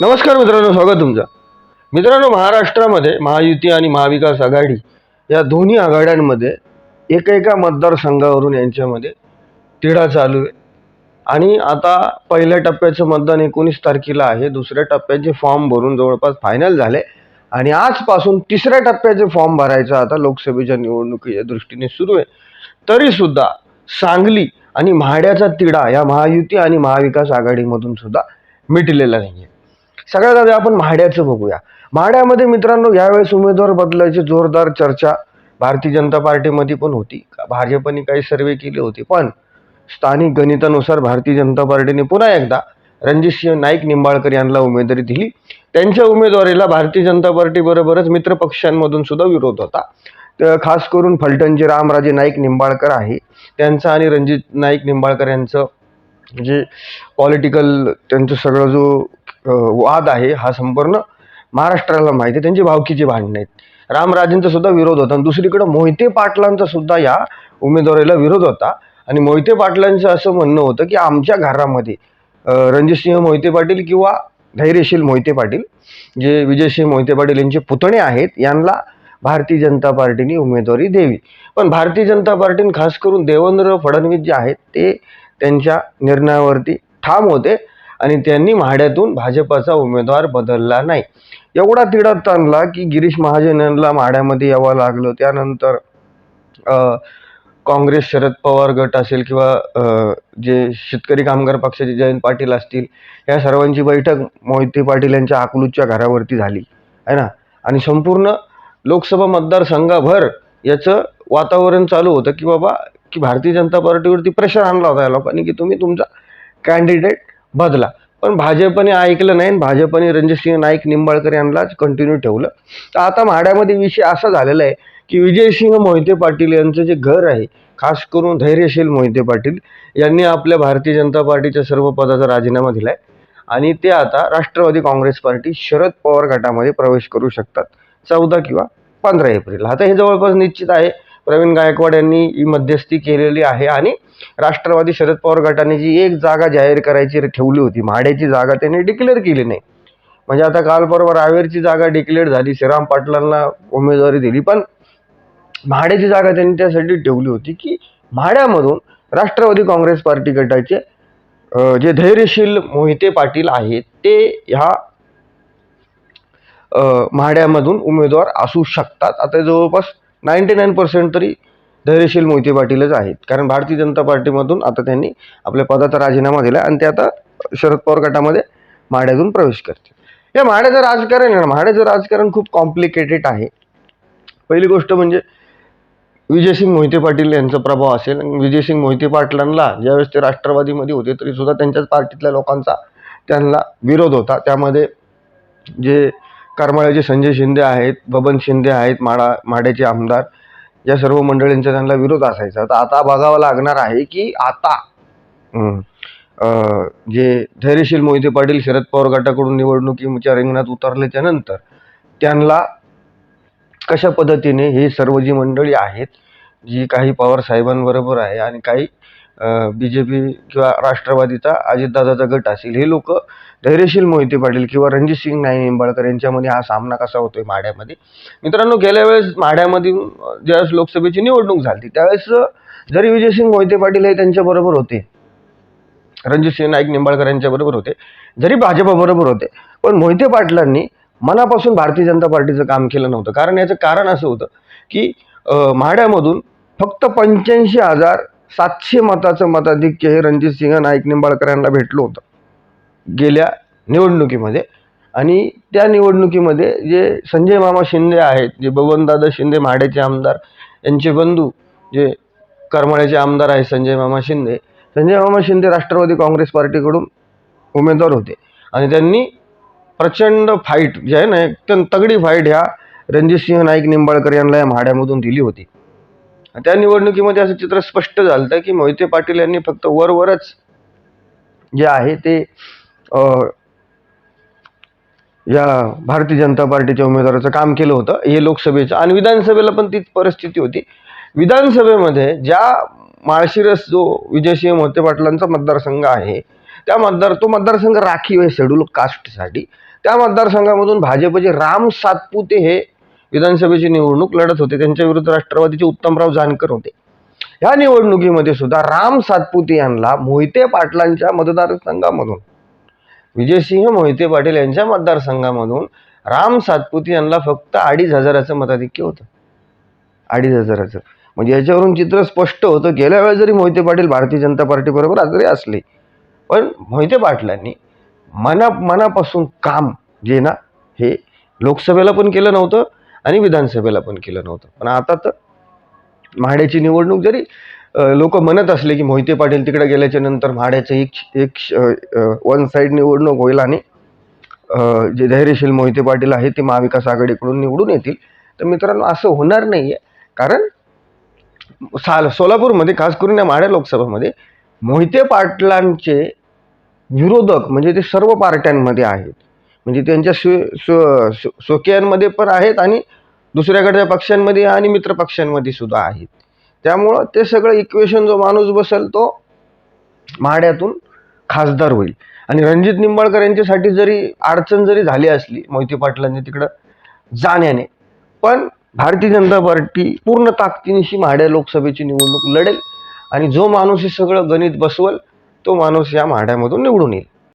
नमस्कार मित्रांनो स्वागत तुमचं. मित्रांनो महाराष्ट्रामध्ये महायुती आणि महाविकास आघाडी या दोन्ही आघाड्यांमध्ये एका एका मतदारसंघावरून यांच्यामध्ये तिढा चालू आहे. आणि आता पहिल्या टप्प्याचं मतदान एकोणीस तारखेला आहे. दुसऱ्या टप्प्याचे फॉर्म भरून जवळपास फायनल झाले. आणि आजपासून तिसऱ्या टप्प्याचे फॉर्म भरायचं आता लोकसभेच्या निवडणुकीच्या दृष्टीने सुरू आहे. तरीसुद्धा सांगली आणि म्हाड्याचा तिढा या महायुती आणि महाविकास आघाडीमधून सुद्धा मिटलेला नाही आहे सगळ्यात आधी आपण म्हाड्याचं बघूया. म्हाड्यामध्ये मित्रांनो यावेळेस उमेदवार बदलायची जोरदार चर्चा भारतीय जनता पार्टीमध्ये पण होती. भाजपने काही सर्वे केले होते पण स्थानिक गणितानुसार भारतीय जनता पार्टीने पुन्हा एकदा रणजितसिंह नाईक निंबाळकर यांना उमेदवारी दिली. त्यांच्या उमेदवारीला भारतीय जनता पार्टीबरोबरच मित्र पक्षांमधून सुद्धा विरोध होता. तर खास करून फलटणचे रामराजे नाईक निंबाळकर आहे. त्यांचा आणि रणजित नाईक निंबाळकर यांचं जे पॉलिटिकल त्यांचं सगळं जो वाद आहे हा संपूर्ण महाराष्ट्राला माहिती आहे. त्यांची भावकीची भांडणं आहेत. रामराजेंचा सुद्धा विरोध होता आणि दुसरीकडं मोहिते पाटलांचा सुद्धा या उमेदवारीला विरोध होता. आणि मोहिते पाटलांचं असं म्हणणं होतं की आमच्या घरामध्ये रणजितसिंह मोहिते पाटील किंवा धैर्यशील मोहिते पाटील जे विजयसिंह मोहिते पाटील यांचे पुतणे आहेत यांना भारतीय जनता पार्टीने उमेदवारी द्यावी. पण भारतीय जनता पार्टीने खास करून देवेंद्र फडणवीस जे आहेत ते त्यांच्या निर्णयावरती ठाम होते. आणि त्यांनी म्हाड्यातून भाजपाचा उमेदवार बदलला नाही. एवढा तिढा ताणला की गिरीश महाजन यांना म्हाड्यामध्ये यावं लागलं. त्यानंतर काँग्रेस शरद पवार गट असेल किंवा जे शेतकरी कामगार पक्षाचे जयंत पाटील असतील या सर्वांची बैठक मोहिते पाटील यांच्या अकलूजच्या घरावरती झाली. आहे ना? आणि संपूर्ण लोकसभा मतदारसंघाभर याचं वातावरण चालू होतं की बाबा की भारतीय जनता पार्टीवरती प्रेशर आणला होता या लोकांनी की तुम्ही तुमचा कॅन्डिडेट बदला. पण भाजपने ऐकलं नाही आणि भाजपने रणजितसिंह नाईक निंबाळकर यांनाच कंटिन्यू ठेवलं. तर आता म्हाड्यामध्ये विषय असा झालेला आहे की विजयसिंह मोहिते पाटील यांचं जे घर आहे खास करून धैर्यशील मोहिते पाटील यांनी आपल्या भारतीय जनता पार्टीच्या सर्व पदाचा राजीनामा दिला आहे आणि ते आता राष्ट्रवादी काँग्रेस पार्टी शरद पवार गटामध्ये प्रवेश करू शकतात. चौदा किंवा पंधरा एप्रिल. आता हे जवळपास निश्चित आहे. प्रवीण गायकवाड यांनी ही मध्यस्थी केलेली आहे आणि राष्ट्रवादी शरद पवार गटाने जी एक जागा जाहीर करायची ठेवली होती म्हाड्याची जागा त्यांनी डिक्लेअर केली नाही. म्हणजे आता काल परवा रावेरची जागा डिक्लेअर झाली श्रीराम पाटलांना उमेदवारी दिली पण म्हाड्याची जागा त्यांनी त्यासाठी ठेवली होती की म्हाड्यामधून राष्ट्रवादी काँग्रेस पार्टी गटाचे जे धैर्यशील मोहिते पाटील आहेत ते ह्या म्हाड्यामधून उमेदवार असू शकतात. आता जवळपास नाईंटी नाईन पर्सेंट तरी धैर्यशील मोहिते पाटीलच आहेत. कारण भारतीय जनता पार्टीमधून आता त्यांनी आपल्या पदाचा राजीनामा दिला आणि ते आता शरद पवार गटामध्ये म्हाड्यातून प्रवेश करतील. या म्हाड्याचं राजकारण आहे ना म्हाड्याचं राजकारण खूप कॉम्प्लिकेटेड आहे. पहिली गोष्ट म्हणजे विजयसिंग मोहिते पाटील यांचा प्रभाव असेल आणि विजयसिंग मोहिते पाटलांना ज्यावेळेस ते राष्ट्रवादीमध्ये होते तरीसुद्धा त्यांच्याच पार्टीतल्या लोकांचा त्यांना विरोध होता. त्यामध्ये जे करमाळ्याचे संजय शिंदे आहेत बबन शिंदे आहेत माडा माड्याचे आमदार या सर्व मंडळींचा त्यांना विरोध असायचा. तर आता बघावं लागणार आहे की आता जे धैर्यशील मोहिते पाटील शरद पवार गटाकडून निवडणुकीच्या रिंगणात उतरल्याच्या नंतर त्यांना कशा पद्धतीने ही सर्व जी मंडळी आहेत जी काही पवार साहेबांबरोबर आहे आणि काही बी जे पी किंवा राष्ट्रवादीचा अजितदादाचा गट असेल हे लोक धैर्यशील मोहिते पाटील किंवा रणजितसिंग नाईक निंबाळकर यांच्यामध्ये हा सामना कसा होतोय माढ्यामध्ये मित्रांनो गेल्या वेळेस माढ्यामध्ये ज्यावेळेस लोकसभेची निवडणूक झाली त्यावेळेस जरी विजयसिंग मोहिते पाटील हे त्यांच्याबरोबर होते रणजितसिंह नाईक निंबाळकर यांच्याबरोबर होते जरी भाजपाबरोबर होते पण मोहिते पाटलांनी मनापासून भारतीय जनता पार्टीचं काम केलं नव्हतं. कारण याचं कारण असं होतं की म्हाड्यामधून फक्त पंच्याऐंशी हजार सातशे मताचं मताधिक्य हे रणजितसिंह नाईक निंबाळकर यांना भेटलं होतं. गेल्या निवडणुकीमध्ये. आणि त्या निवडणुकीमध्ये जे संजय मामा शिंदे आहेत जे बबनदादा शिंदे म्हाड्याचे आमदार यांचे बंधू जे करमाळ्याचे आमदार आहेत संजय मामा शिंदे संजय मामा शिंदे राष्ट्रवादी काँग्रेस पार्टीकडून उमेदवार होते. आणि त्यांनी प्रचंड फाईट जे आहे ना एकदम तगडी फाईट ह्या रणजितसिंह नाईक निंबाळकर यांना या म्हाड्यामधून दिली होती. त्या निवडणुकीमध्ये असं चित्र स्पष्ट झालं होतं की मोहिते पाटील यांनी फक्त वरवरच जे आहे ते या भारतीय जनता पार्टीच्या उमेदवाराचं काम केलं होतं. हे लोकसभेचं आणि विधानसभेला पण तीच परिस्थिती होती. विधानसभेमध्ये ज्या माळशिरस जो विजयसिंह मोहिते पाटलांचा मतदारसंघ आहे त्या मतदार तो मतदारसंघ राखीव आहे शेड्यूल कास्टसाठी. त्या मतदारसंघामधून भाजपचे राम सातपुते हे विधानसभेची निवडणूक लढत होते. त्यांच्या विरुद्ध राष्ट्रवादीचे उत्तमराव जानकर होते. ह्या निवडणुकीमध्ये सुद्धा राम सातपुते यांना मोहिते पाटलांच्या मतदारसंघामधून विजयसिंह मोहिते पाटील यांच्या मतदारसंघामधून राम सातपुते यांना फक्त अडीच हजाराचं मताधिक्य होतं. अडीच हजाराचं. म्हणजे याच्यावरून चित्र स्पष्ट होतं. गेल्या वेळेस जरी मोहिते पाटील भारतीय जनता पार्टीबरोबर जरी असले पण मोहिते पाटलांनी मना मनापासून काम जे ना हे लोकसभेला पण केलं नव्हतं. आणि विधानसभेला पण केलं नव्हतं पण आता तर म्हाड्याची निवडणूक जरी लोक म्हणत असले की मोहिते पाटील तिकडे गेल्याच्यानंतर म्हाड्याचं एक एक वन साईड निवडणूक होईल आणि जे धैर्यशील मोहिते पाटील आहेत ते महाविकास आघाडीकडून निवडून येतील तर मित्रांनो असं होणार नाही आहे कारण साल सोलापूरमध्ये खास करून या माढ्या लोकसभामध्ये मोहिते पाटलांचे विरोधक म्हणजे ते सर्व पार्ट्यांमध्ये आहेत म्हणजे त्यांच्या स्व स्व- स्वकीयांमध्ये पण आहेत आणि दुसऱ्याकडच्या पक्षांमध्ये आणि मित्र पक्षांमध्ये सुद्धा आहेत. त्यामुळं ते सगळं इक्वेशन जो माणूस बसेल तो माड्यातून खासदार होईल. आणि रणजित निंबाळकर यांच्यासाठी जरी अडचण जरी झाली असली मोहिते पाटलांनी तिकडं जाण्याने पण भारतीय जनता पार्टी पूर्ण ताकदीनिशी माढ्या लोकसभेची निवडणूक लढेल आणि जो माणूस हे सगळं गणित बसवल तो माणूस या माढ्यामधून निवडून येईल.